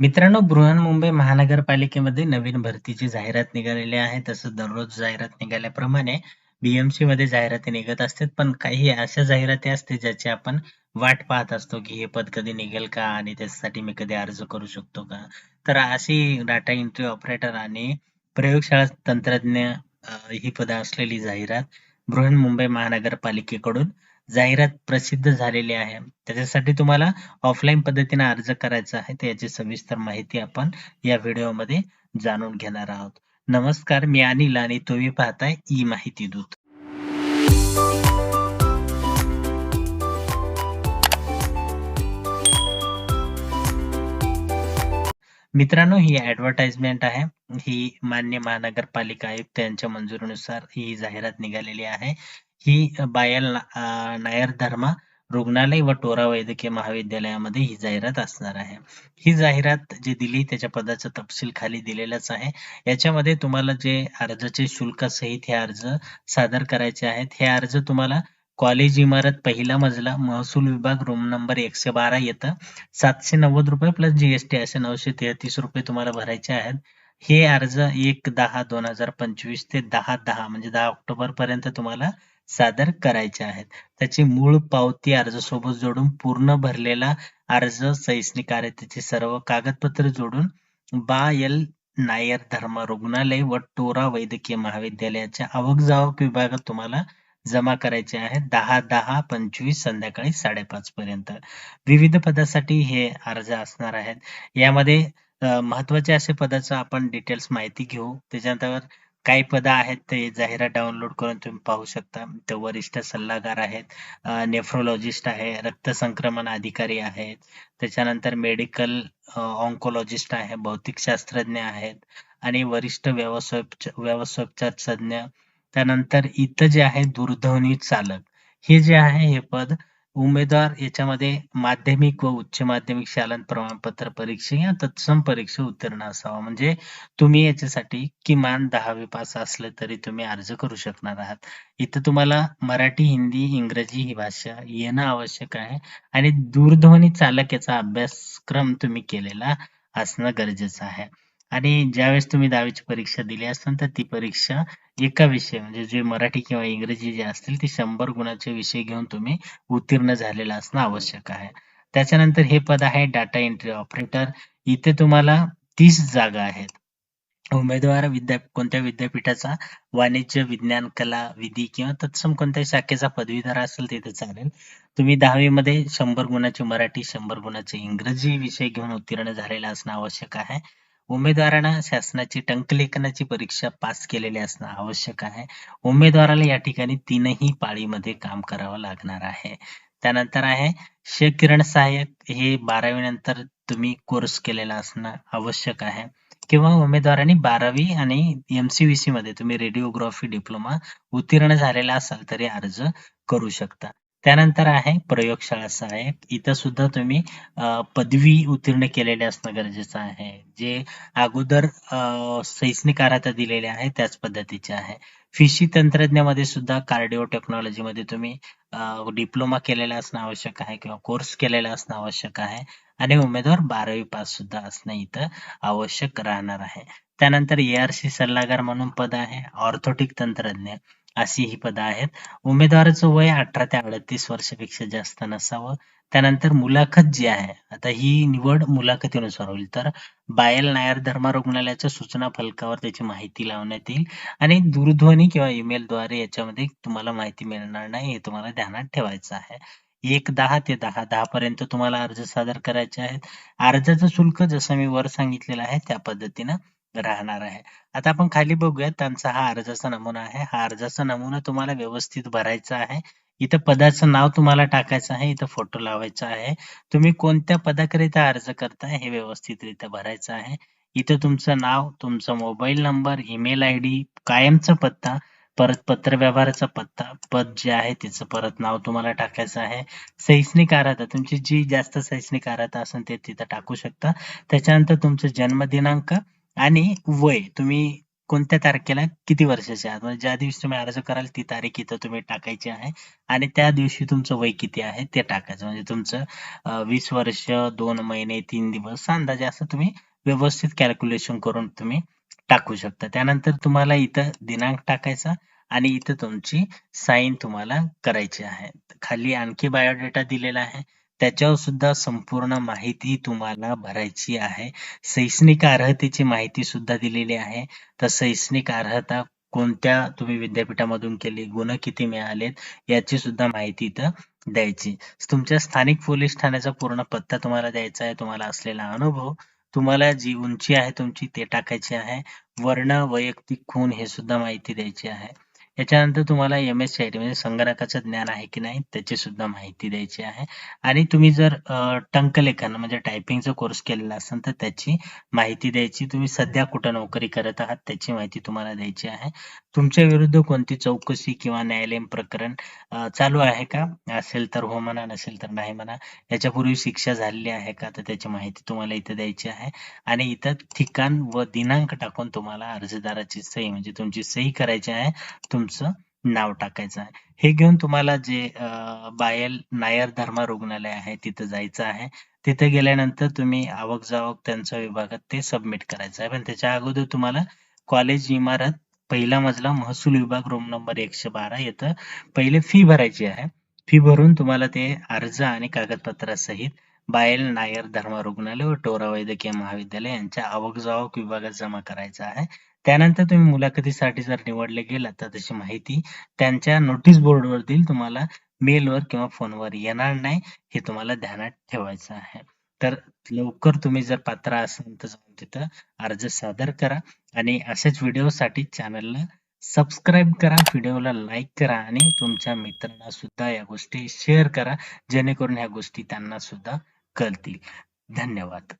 मित्रांनो, बृहन्मुंबई महानगरपालिकेमध्ये नवीन भरतीची जाहिरात निघालेली आहे. तसं दररोज जाहिरात निघाल्याप्रमाणे बीएमसी मध्ये जाहिराती निघत असतात. पण काही अशा जाहिराती असते ज्याची आपण वाट पाहत असतो, की हे पद कधी निघेल का आणि त्याच्यासाठी मी कधी अर्ज करू शकतो का? तर अशी डाटा एंट्री ऑपरेटर आणि प्रयोगशाळा तंत्रज्ञ अ, ही पदं असलेली जाहिरात बृहन्मुंबई महानगरपालिकेकडून जाहिरात प्रसिद्ध झालेली आहे. त्याच्यासाठी तुम्हाला ऑफलाईन पद्धतीने अर्ज करायचा आहे. तर याची सविस्तर माहिती आपण या व्हिडिओमध्ये जाणून घेणार आहोत. नमस्कार, मी अनिल आणि तुम्ही पाहताय ई माहिती दूत. मित्रांनो, ही ऍडव्हर्टाइजमेंट आहे. ही मान्य महानगरपालिका आयुक्त यांच्या मंजुरीनुसार ही जाहिरात निघालेली आहे. ही बायल नायर धर्मा रुग्णालय व टोरा वैद्यकीय महाविद्यालयामध्ये ही जाहिरात असणार आहे. ही जाहिरात जी दिली त्याच्या पदाचा तपशील खाली दिलेलाच आहे. याच्यामध्ये तुम्हाला जे अर्जाचे शुल्कासहित हे अर्ज सादर करायचे आहेत. हे अर्ज तुम्हाला कॉलेज इमारत पहिला मजला महसूल विभाग रूम नंबर 112 येतं. ₹790 प्लस जी-एस-टी असे ₹933 तुम्हाला भरायचे आहेत. हे अर्ज 1/10/2025 ते दहा दहा म्हणजे दहा ऑक्टोबर पर्यंत तुम्हाला सादर करायचे आहेत. त्याची मूळ पावती अर्जासोबत जोडून पूर्ण भरलेला अर्ज, शैक्षणिक कार्यतेचे सर्व कागदपत्र जोडून बा. एल. नायर धर्मा रुग्णालय व टोरा वैद्यकीय महाविद्यालयाच्या आवक-जावक विभागात तुम्हाला जमा करायचे आहेत. 10/10/25 संध्याकाळी 5:30 पर्यंत. विविध पदासाठी हे अर्ज असणार आहेत. यामध्ये महत्त्वाचे असे पदाचं आपण डिटेल्स माहिती घेऊ. त्याच्यानंतर काही पदं आहेत ते जाहिरात डाउनलोड करून तुम्ही पाहू शकता. ते वरिष्ठ सल्लागार आहेत, नेफ्रोलॉजिस्ट आहे, रक्त संक्रमण अधिकारी आहेत, त्याच्यानंतर मेडिकल ऑन्कोलॉजिस्ट आहे, भौतिकशास्त्रज्ञ आहेत आणि वरिष्ठ व्यवसायोपच व्यवसायोपचार तज्ज्ञ त्यानंतर इथं जे आहे दूरध्वनी चालक. हे जे आहे हे पद उमेदवार याच्यामध्ये माध्यमिक व उच्च माध्यमिक शालन प्रमाणपत्र परीक्षा या तत्सम परीक्षा उत्तीर्ण असावा. म्हणजे तुम्ही याच्यासाठी किमान 10वी पास असले तरी तुम्ही अर्ज करू शकणार आहात. इथं तुम्हाला मराठी, हिंदी, इंग्रजी ही भाषा येणं आवश्यक आहे आणि दूरध्वनी चालक याचा अभ्यासक्रम तुम्ही केलेला असणं गरजेचं आहे. आणि ज्यावेळेस तुम्ही 10वीची परीक्षा दिली असेल तर ती परीक्षा एका विषय म्हणजे जे मराठी किंवा इंग्रजी जे असतील ते शंभर गुणाचे विषय घेऊन तुम्ही उत्तीर्ण झालेलं असणं आवश्यक आहे. त्याच्यानंतर हे पद आहे डाटा एंट्री ऑपरेटर. इथे तुम्हाला तीस जागा आहेत. उमेदवार विद्या कोणत्या विद्यापीठाचा वाणिज्य, विज्ञान, कला, विधी किंवा तत्सम कोणत्या शाखेचा पदवीधर असेल तिथे चालेल. तुम्ही दहावीमध्ये शंभर गुणाचे मराठी, शंभर गुणाचे इंग्रजी विषय घेऊन उत्तीर्ण झालेला असणं आवश्यक आहे. उमेदवारानं शासनाची टंकलेखनाची परीक्षा पास केलेली असणं आवश्यक आहे. उमेदवाराला या ठिकाणी तीनही पाळीमध्ये काम करावं लागणार आहे. त्यानंतर आहे क्षकिरण सहाय्यक. हे 12वी नंतर तुम्ही कोर्स केलेला असणं आवश्यक आहे किंवा उमेदवारांनी 12वी आणि एमसीव्हीसी मध्ये तुम्ही रेडिओग्राफी डिप्लोमा उत्तीर्ण झालेला असाल तरी अर्ज करू शकता. त्यानंतर आहे प्रयोगशाळा सहाय्यक. इथं सुद्धा तुम्ही पदवी उत्तीर्ण केलेले असणं गरजेचं आहे. जे अगोदर शैक्षणिक अर्हता दिलेले आहे त्याच पद्धतीचे आहे. फिशी तंत्रज्ञामध्ये सुद्धा कार्डिओ टेक्नॉलॉजीमध्ये तुम्ही डिप्लोमा केलेला असणं आवश्यक आहे किंवा कोर्स केलेला असणं आवश्यक आहे आणि उमेदवार 12वी पास सुद्धा असणं इथं आवश्यक राहणार आहे. त्यानंतर एआरसी सल्लागार म्हणून पद आहे. ऑर्थोटिक तंत्रज्ञ अशी ही पदं आहेत. उमेदवाराचं वय 18 ते 38 वर्षापेक्षा जास्त नसावं. त्यानंतर मुलाखत जी आहे, आता ही निवड मुलाखतीनुसार होईल. तर बायल नायर धर्मा रुग्णालयाच्या सूचना फलकावर त्याची माहिती लावण्यात येईल आणि दूरध्वनी किंवा ईमेलद्वारे याच्यामध्ये तुम्हाला माहिती मिळणार नाही हे तुम्हाला ध्यानात ठेवायचं आहे. एक दहा ते दहा दहा पर्यंत तुम्हाला अर्ज सादर करायचे आहेत. अर्जाचं शुल्क जसं मी वर सांगितलेलं आहे त्या पद्धतीनं राहणार आहे. आता आपण खाली बघूया त्यांचा हा अर्जाचा नमुना आहे. हा अर्जाचा नमुना तुम्हाला व्यवस्थित भरायचा आहे. इथं पदाचं नाव तुम्हाला टाकायचं आहे. इथं फोटो लावायचा आहे. तुम्ही कोणत्या पदाकरिता अर्ज करताय हे व्यवस्थितरित्या भरायचं आहे. इथं तुमचं नाव, तुमचा मोबाईल नंबर, ईमेल आयडी, कायमचा पत्ता, परत पत्रव्यवहाराचा पत्ता, पद जे आहे त्याचं परत नाव तुम्हाला टाकायचं आहे. शैक्षणिक अर्हता तुमची जी जास्त शैक्षणिक अर्हता असेल ते तिथं टाकू शकता. त्याच्यानंतर तुमचं जन्मदिनांक आणि वय तुम्ही कोणत्या तारखेला किती वर्षाचे आहात? म्हणजे ज्या दिवशी तुम्ही अर्ज कराल ती तारीख इथं तुम्ही टाकायची आहे. आणि त्या दिवशी तुमचं वय किती आहे ते टाकायचं. म्हणजे तुमचं वीस वर्ष दोन महिने तीन दिवस अंदाजे असं तुम्ही व्यवस्थित कॅल्क्युलेशन करून तुम्ही टाकू शकता. त्यानंतर तुम्हाला इथं दिनांक टाकायचा आणि इथं तुमची साईन तुम्हाला करायची आहे. खाली आणखी बायोडेटा दिलेला आहे. त्याच्यावर सुद्धा संपूर्ण माहिती तुम्हाला भरायची आहे. शैक्षणिक अर्हतेची माहिती सुद्धा दिलेली आहे. तर शैक्षणिक अर्हता कोणत्या तुम्ही विद्यापीठामधून केली गुण किती मिळालेत याची सुद्धा माहिती इथं द्यायची. तुमच्या स्थानिक पोलीस ठाण्याचा पूर्ण पत्ता तुम्हाला द्यायचा आहे. तुम्हाला असलेला अनुभव तुम्हाला जी उंची आहे तुमची ते टाकायची आहे. वर्ण वैयक्तिक खून हे सुद्धा माहिती द्यायची आहे. याच्यानंतर तुम्हाला M S C I T म्हणजे संगणकाचं ज्ञान आहे की नाही त्याची सुद्धा माहिती द्यायची आहे. आणि तुम्ही जर टंकलेखन म्हणजे टायपिंगचा कोर्स केलेला असेल तर त्याची माहिती द्यायची. तुम्ही सध्या कुठं नोकरी करत आहात त्याची माहिती तुम्हाला द्यायची आहे. तुमच्या विरुद्ध कोणती चौकशी किंवा न्यायालयीन प्रकरण चालू आहे का? असेल तर हो म्हणा नसेल तर नाही म्हणा. याच्यापूर्वी शिक्षा झालेली आहे का? तर त्याची माहिती तुम्हाला इथं द्यायची आहे. आणि इथं ठिकाण व दिनांक टाकून तुम्हाला अर्जदाराची सही म्हणजे तुमची सही करायची आहे. तुमचं नाव टाकायचं आहे. हे घेऊन तुम्हाला जे बायल नायर धर्मा रुग्णालय आहे तिथं जायचं आहे. तिथे गेल्यानंतर तुम्ही आवक जावक त्यांच्या विभागात ते सबमिट करायचं आहे. पण त्याच्या अगोदर तुम्हाला कॉलेज इमारत पहिला मजला महसूल विभाग रूम नंबर एकशे बारा. येतं पहिले फी भरायची आहे. फी भरून तुम्हाला ते अर्ज आणि कागदपत्रासहित बायल नायर धर्मा रुग्णालय व टोरा वैद्यकीय महाविद्यालय यांच्या आवक जावक विभागात जमा करायचं आहे. त्यानंतर तुम्ही मुलाखतीसाठी जर निवडले गेला तर तशी माहिती त्यांच्या नोटीस बोर्डवर देईल तुम्हाला मेलवर किंवा फोनवर येणार नाही हे तुम्हाला ध्यानात ठेवायचं आहे. तर लवकर तुम्ही जर पात्र असाल तर जाऊन तिथं अर्ज सादर करा आणि अशाच व्हिडिओसाठी चॅनलला सबस्क्राईब करा व्हिडिओला लाईक करा आणि तुमच्या मित्रांना सुद्धा या गोष्टी शेअर करा जेणेकरून ह्या गोष्टी त्यांना सुद्धा कळतील. धन्यवाद.